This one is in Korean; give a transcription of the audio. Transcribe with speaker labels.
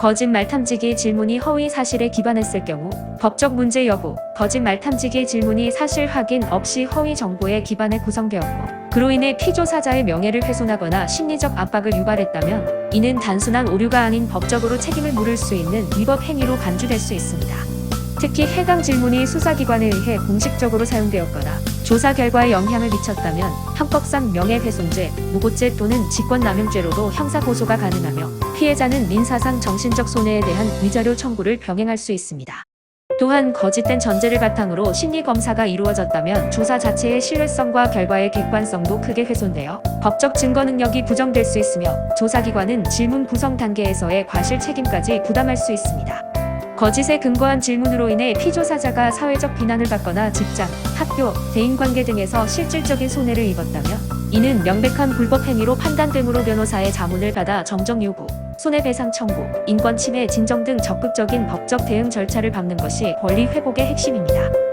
Speaker 1: 거짓말 탐지기 질문이 허위 사실에 기반했을 경우 법적 문제 여부, 거짓말 탐지기 질문이 사실 확인 없이 허위 정보에 기반해 구성되었고 그로 인해 피조사자의 명예를 훼손하거나 심리적 압박을 유발했다면 이는 단순한 오류가 아닌 법적으로 책임을 물을 수 있는 위법 행위로 간주될 수 있습니다. 특히 해당 질문이 수사기관에 의해 공식적으로 사용되었거나 조사 결과에 영향을 미쳤다면 형법상 명예훼손죄, 무고죄 또는 직권남용죄로도 형사고소가 가능하며 피해자는 민사상 정신적 손해에 대한 위자료 청구를 병행할 수 있습니다. 또한 거짓된 전제를 바탕으로 심리 검사가 이루어졌다면 조사 자체의 신뢰성과 결과의 객관성도 크게 훼손되어 법적 증거 능력이 부정될 수 있으며 조사기관은 질문 구성 단계에서의 과실 책임까지 부담할 수 있습니다. 거짓에 근거한 질문으로 인해 피조사자가 사회적 비난을 받거나 직장, 학교, 대인관계 등에서 실질적인 손해를 입었다면 이는 명백한 불법 행위로 판단되므로 변호사의 자문을 받아 정정 요구, 손해배상 청구, 인권 침해 진정 등 적극적인 법적 대응 절차를 밟는 것이 권리 회복의 핵심입니다.